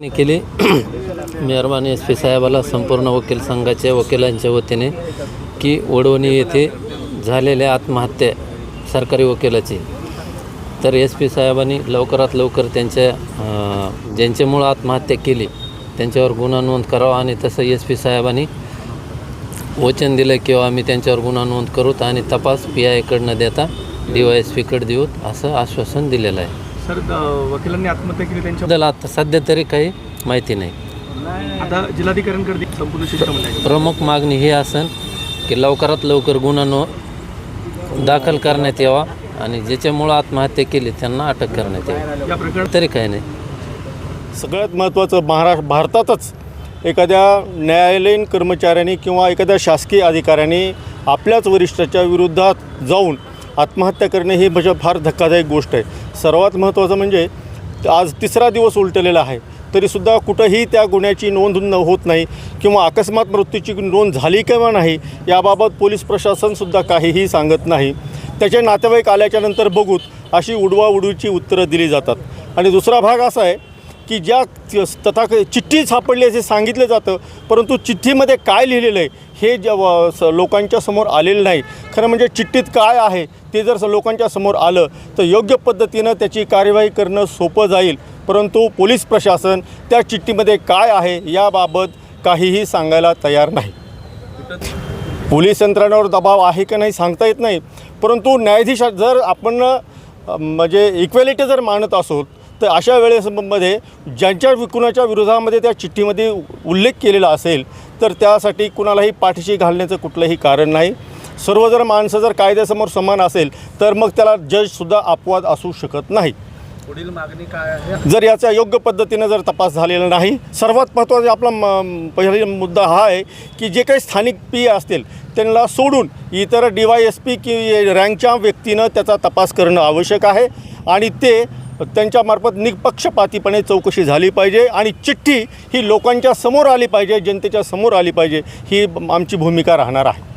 केली. मेहरबानी S P साहेबाला संपूर्ण वकील संघाच्या वकिलांच्या वतीने की वडवणी येथे झालेल्या आत्महत्या सरकारी वकिलाची. तर एस पी साहेबांनी लवकरात लवकर त्यांच्या ज्यांच्यामुळं आत्महत्या केली त्यांच्यावर गुन्हा नोंद करावा आणि तसं एस पी साहेबांनी वचन दिलं किंवा आम्ही त्यांच्यावर गुन्हा नोंद करूत आणि तपास पी आयकडनं देता डी वाय एस पीकडे देऊत असं आश्वासन दिलेलं आहे. सर वकिलांनी आत्महत्या केली त्यांच्या आता सध्या तरी काही माहिती नाही. आता जिल्हाधिकाऱ्यांकडे दे- संपूर्ण शिष्टमंडळ प्रमुख मागणी ही असन की लवकरात लवकर गुन्हा नो दाखल करण्यात यावा आणि ज्याच्यामुळं आत्महत्या केली त्यांना अटक करण्यात यावी. या प्रकरणात तरी काही नाही. सगळ्यात महत्त्वाचं महाराष्ट्र भारतातच एखाद्या न्यायालयीन कर्मचाऱ्यांनी किंवा एखाद्या शासकीय अधिकाऱ्यांनी आपल्याच वरिष्ठाच्या विरोधात जाऊन आत्महत्या करणे ही म्हणजे फार धक्कादायक गोष्ट आहे. सर्वात महत्त्वाचं म्हणजे आज तिसरा दिवस उलटलेला आहे. तरीसुद्धा कुठंही त्या गुन्ह्याची नोंद न होत नाही किंवा अकस्मात मृत्यूची नोंद झाली किंवा नाही याबाबत पोलीस प्रशासनसुद्धा काहीही सांगत नाही. त्याचे नातेवाईक आल्याच्यानंतर बघूत अशी उडवा उडवीची उत्तरं दिली जातात. आणि दुसरा भाग असा आहे की ज्या तथा चिठ्ठी सापडली असे सांगितलं जातं परंतु चिठ्ठीमध्ये काय लिहिलेलं आहे हे ज्या स- लोकांच्या समोर आलेलं नाही. खरं म्हणजे चिठ्ठीत काय आहे ते जर लोकांच्या समोर आलं तर योग्य पद्धतीनं त्याची कार्यवाही करणं सोपं जाईल. परंतु पोलीस प्रशासन त्या चिठ्ठीमध्ये काय आहे याबाबत काहीही सांगायला तयार नाही. पोलीस यंत्रणावर दबाव आहे का नाही सांगता येत नाही. परंतु न्यायाधीश जर आपण म्हणजे इक्वॅलिटी जर मानत असोत तर अशा वेळेसमध्ये ज्यांच्या वि- कुणाच्या विरोधामध्ये त्या चिठ्ठीमध्ये उल्लेख केलेला असेल तर त्यासाठी कुणालाही पाठीशी घालण्याचं कुठलंही कारण नाही. सर्व जर माणसं जर कायद्यासमोर समान असेल तर मग त्याला जजसुद्धा अपवाद असू शकत नाही पुढील मागणी काय आहे? जर याचा योग्य पद्धतीनं जर तपास झालेला नाही सर्वात महत्त्वाचा आपला म पहिला मुद्दा हा आहे की जे काही स्थानिक पी असतील त्यांना सोडून इतर डी वाय एस पी की रँकच्या व्यक्तीनं त्याचा तपास करणं आवश्यक आहे. आणि ते त्यांच्यामार्फत निपक्षपातीपणे चौकशी झाली पाहिजे आणि चिठ्ठी ही लोकांच्या समोर आली पाहिजे जनतेच्या समोर आली पाहिजे ही आमची भूमिका राहणार आहे.